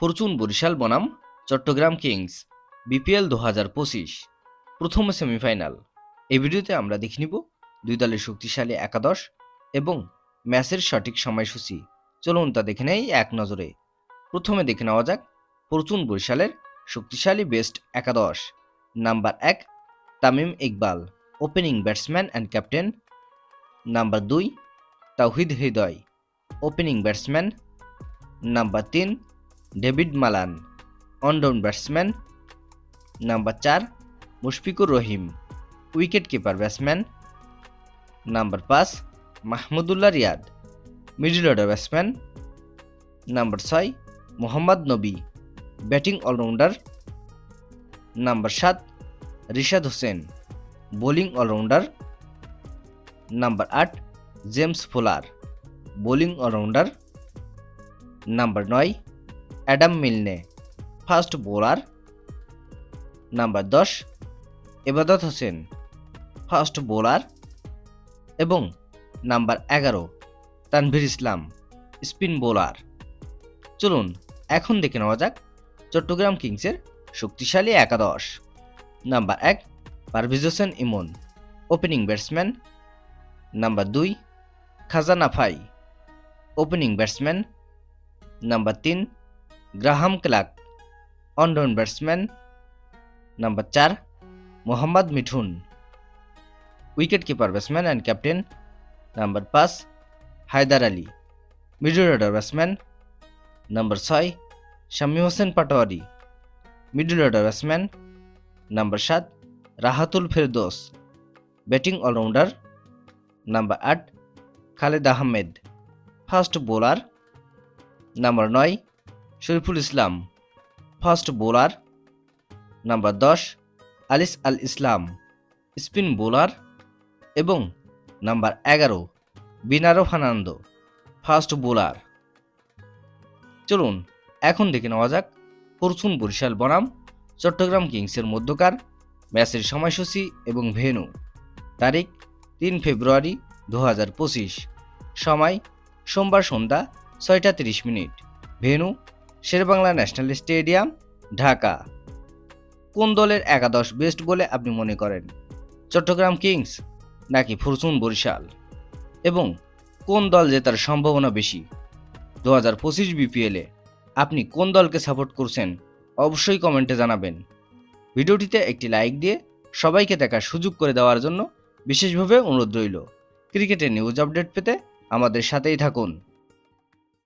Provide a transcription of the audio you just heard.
Fortune Barishal বনাম, Chittagong Kings, BPL দু হাজার পঁচিশ, প্রথম সেমিফাইনাল। এই ভিডিওতে আমরা দেখে নিব দুই দলের শক্তিশালী একাদশ এবং ম্যাচের সঠিক সময়সূচি। চলুন তা দেখে নেই এক নজরে। প্রথমে দেখে নেওয়া যাক ফরচুন বরিশালের শক্তিশালী বেস্ট একাদশ। নাম্বার এক, Tamim Iqbal, opening batsman and captain. Number দুই, Towhid Hridoy, opening batsman. Number তিন David Malan one down batsman number চার Mushfiqur Rahim wicket keeper batsman number পাঁচ Mahmudullah Riyad middle order batsman number ছয় Mohammad Nabi batting allrounder number সাত Rishad Hossain bowling allrounder number আট James Fuller bowling allrounder number নয় Adam Milne. Fast bowler number দশ Ebadot Hossain. Fast bowler এবং number এগারো, তানভীর ইসলাম, spin bowler. চলুন, এখন দেখে নেওয়া যাক চট্টগ্রাম কিংসের শক্তিশালী একাদশ। নাম্বার এক, Parvez Hossain Emon, opening batsman. Number দুই, Khawaja Nafay, opening batsman. Number তিন Graham Clark one down batsman number চার Mohammad Mithun wicket keeper batsman and captain number পাঁচ Haider Ali middle order batsman number ছয় Shamim Hossain Patwari middle order batsman number সাত Rahatul Ferdous batting allrounder number আট Khaled Ahmed fast bowler number নয় Shoriful Islam fast bowler, number দশ, আলিস Al Islam, spin bowler এবং number এগারো, Binura Fernando fast bowler. চলুন, এখন দেখে নেওয়া যাক ফরচুন বরিশাল বনাম, চট্টগ্রাম কিংসের মধ্যকার ম্যাচের সময়সূচি এবং ভেনু তারিখ, তিন ফেব্রুয়ারি দু হাজার পঁচিশ। সময়, সোমবার সন্ধ্যা ছয়টা তিরিশ minute. Venue Sher-e-Bangla national stadium, Dhaka. কোন দলের একাদশ বেস্ট বলে আপনি মনে করেন? চট্টগ্রাম কিংস নাকি ফরচুন বরিশাল? এবং কোন দল জেতার সম্ভাবনা বেশি? দু হাজার পঁচিশ বিপিএলে আপনি কোন দলকে সাপোর্ট করছেন অবশ্যই কমেন্টে জানাবেন। ভিডিওটিতে একটি লাইক দিয়ে সবাইকে দেখার সুযোগ করে দেওয়ার জন্য বিশেষভাবে অনুরোধ রইল। ক্রিকেটের নিউজ আপডেট পেতে আমাদের সাথেই থাকুন।